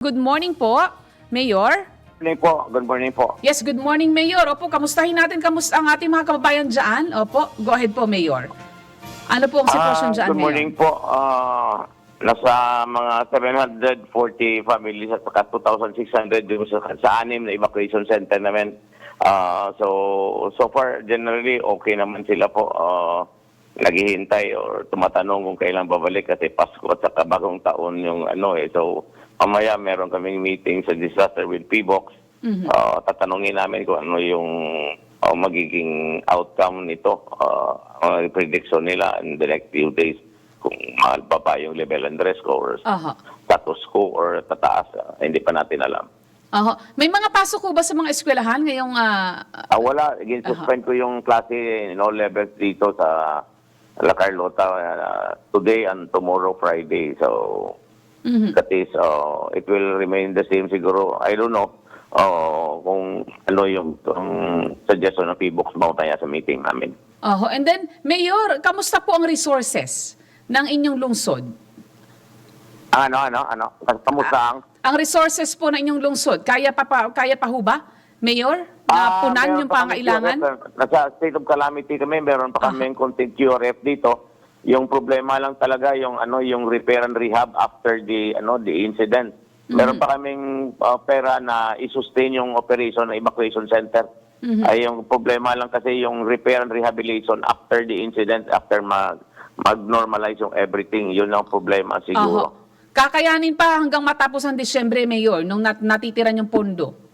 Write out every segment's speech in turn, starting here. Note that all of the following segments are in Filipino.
Good morning po, Mayor. Good morning po. Good morning po. Yes, good morning, Mayor. Opo, kamustahin natin kamusta ang ating mga kababayan dyan. Opo, go ahead po, Mayor. Ano po ang sitwasyon Ah, dyan, Good Mayor? morning po. Ah, nasa mga 740 families at saka 2,600 yung sa, sa anim na evacuation center namin. Ah, so, so far, generally, okay naman sila po. Ah, naghihintay or tumatanong kung kailan babalik kasi Pasko at saka bagong taon yung ano eh. So, mamaya meron kaming meeting sa disaster with PBOX. Ah, tatanungin namin kung ano yung ah, magiging outcome nito, uh, ang prediction nila in the next few days kung mahal pa ba yung level and risk or Aha. status quo or tataas, ah, hindi pa natin alam. Aha. May mga pasok ko ba sa mga eskwelahan ngayong... ah, Ah, wala, again, suspend ko yung klase in all levels dito sa La Carlota ah, today and tomorrow Friday. So, mhm. that is, uh, it will remain the same siguro. I don't know uh, kung ano yung um, suggestion ng PBOX mamaya sa meeting namin. Aha. And then, Mayor, kamusta po ang resources ng inyong lungsod? Ano, ano, ano? Kamusta ang? Ang resources po ng inyong lungsod, kaya pa, pa kaya pa ho ba, Mayor? Na Ah, punan yung pangailangan? QRF. Nasa state of calamity kami, meron pa kami konting QRF dito. Yung problema lang talaga yung ano yung repair and rehab after the ano the incident. Meron Mm-hmm. pa kaming uh, pera na i-sustain yung operation ng evacuation center. Mm-hmm. Ay yung problema lang kasi yung repair and rehabilitation after the incident after mag mag-normalize yung everything. Yun ang problema siguro. Aha. Kakayanin pa hanggang matapos ang Disyembre, Mayor, nung nat- natitiran yung pondo?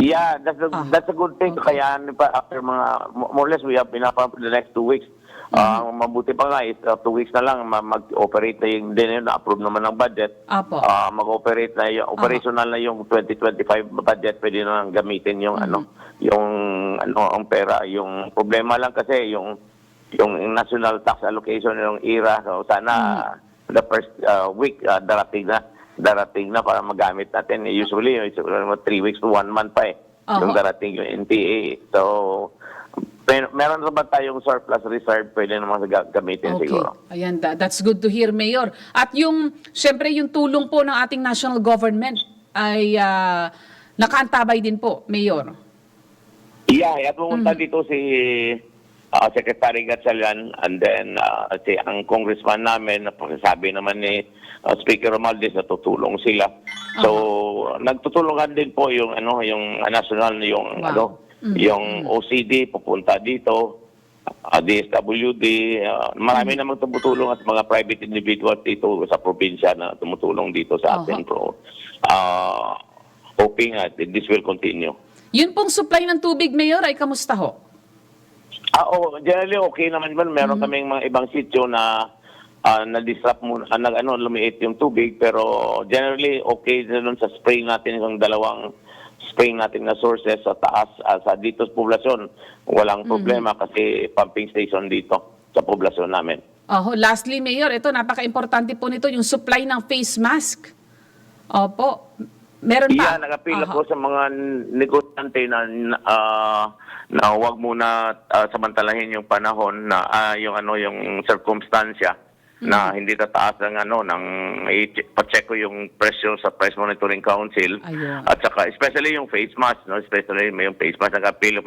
Yeah, that's a, Ah, that's a good thing. okay. Kaya ano pa after mga more or less we have enough for the next two weeks. Mm-hmm. Ah, mabuti pa nga is uh, two weeks na lang ma- mag-operate na yung din yun, na-approve naman ng budget. Apo. Ah, mag-operate na yung operational na yung 2025 budget pwede na lang gamitin yung ano Mm-hmm. yung ano ang pera yung problema lang kasi yung yung national tax allocation yung IRA so sana Mm-hmm. the first uh, week uh, darating na darating na para magamit natin usually it's uh, three weeks to one month pa eh Aha. yung darating yung NPA so mer- meron naman tayong surplus reserve pwede naman ga- gamitin siguro Ayan, tha- that's good to hear, Mayor. At yung, syempre, yung tulong po ng ating national government ay ah, nakaantabay din po, Mayor. Yeah, at pumunta Mm. dito si uh, Secretary Gatchalian and then uh, si ang congressman namin, sabi naman ni uh, Speaker Romualdez na tutulong sila. So, nagtutulungan din po yung ano, yung uh, national yung Wow. ano, yung OCD pupunta dito. Uh, DSWD, uh, marami Mm-hmm. namang tumutulong at mga private individuals dito sa probinsya na tumutulong dito sa atin. Aha. Pro, uh, hoping that this will continue. Yun pong supply ng tubig, Mayor, ay kamusta ho? Ah, oh, generally okay naman man. Meron kaming mga ibang sityo na ah, na-disrupt mo, ah, nag, ano, lumiit yung tubig. Pero generally okay doon sa spray natin, yung dalawang spray natin na sources sa taas, ah, sa dito sa poblasyon. Walang problema kasi pumping station dito sa poblasyon namin. Oho, lastly, Mayor, ito, napaka-importante po nito, yung supply ng face mask. Opo. Meron pa? Iya, nagapila Aha. po sa mga negosyante na ah, na huwag muna ah, samantalahin yung panahon na ah, yung ano yung circumstansya na hindi tataas ng ano ng i-check ko yung presyo sa Price Monitoring Council Ayun. at saka especially yung face mask no especially may yung face mask nagapilo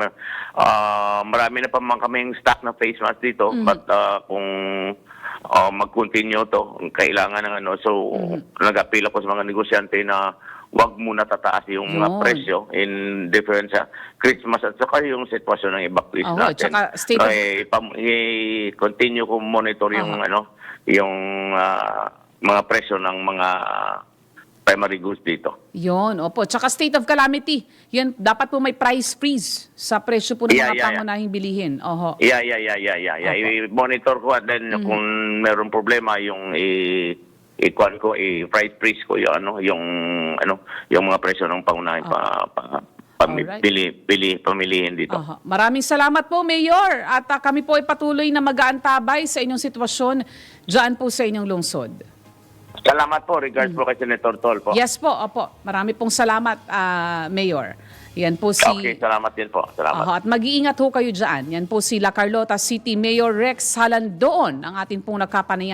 ah marami na pa man kaming stock na face mask dito but ah, kung uh, mag-continue to, kailangan ng ano. So, nag-appeal ako sa mga negosyante na wag muna tataas yung mga Yun. presyo in difference sa Christmas at saka yung sitwasyon ng evacuation Oo, natin. tsaka state of- Eh, ipam- i-continue ko monitor yung Aha. ano, yung ah, mga presyo ng mga primary goods dito. Yun, opo. Tsaka state of calamity. Yan, dapat po may price freeze sa presyo po ng Yeah, mga yeah, yeah. pangunahing bilihin. Oho. Yeah, yeah, yeah, yeah, yeah. yeah. Opo. I-monitor ko at then Mm-hmm. kung meron problema yung i i-kuan ko, i-price freeze ko yung ano, yung ano, yung mga presyo ng pangunahing pa, pa, pami- Alright. pili, pili, pamilihin dito. Aha. Maraming salamat po, Mayor. At ah, kami po ay patuloy na mag-aantabay sa inyong sitwasyon dyan po sa inyong lungsod. Salamat po, regards po kay Senator Tol po. Mm. Yes po, opo. Marami pong salamat, ah, Mayor. Yan po si... Okay, salamat din po. Salamat. Aha, at mag-iingat ho kayo dyan. Yan po si La Carlota City Mayor Rex Halandoon, ang ating pong nagkapanayan.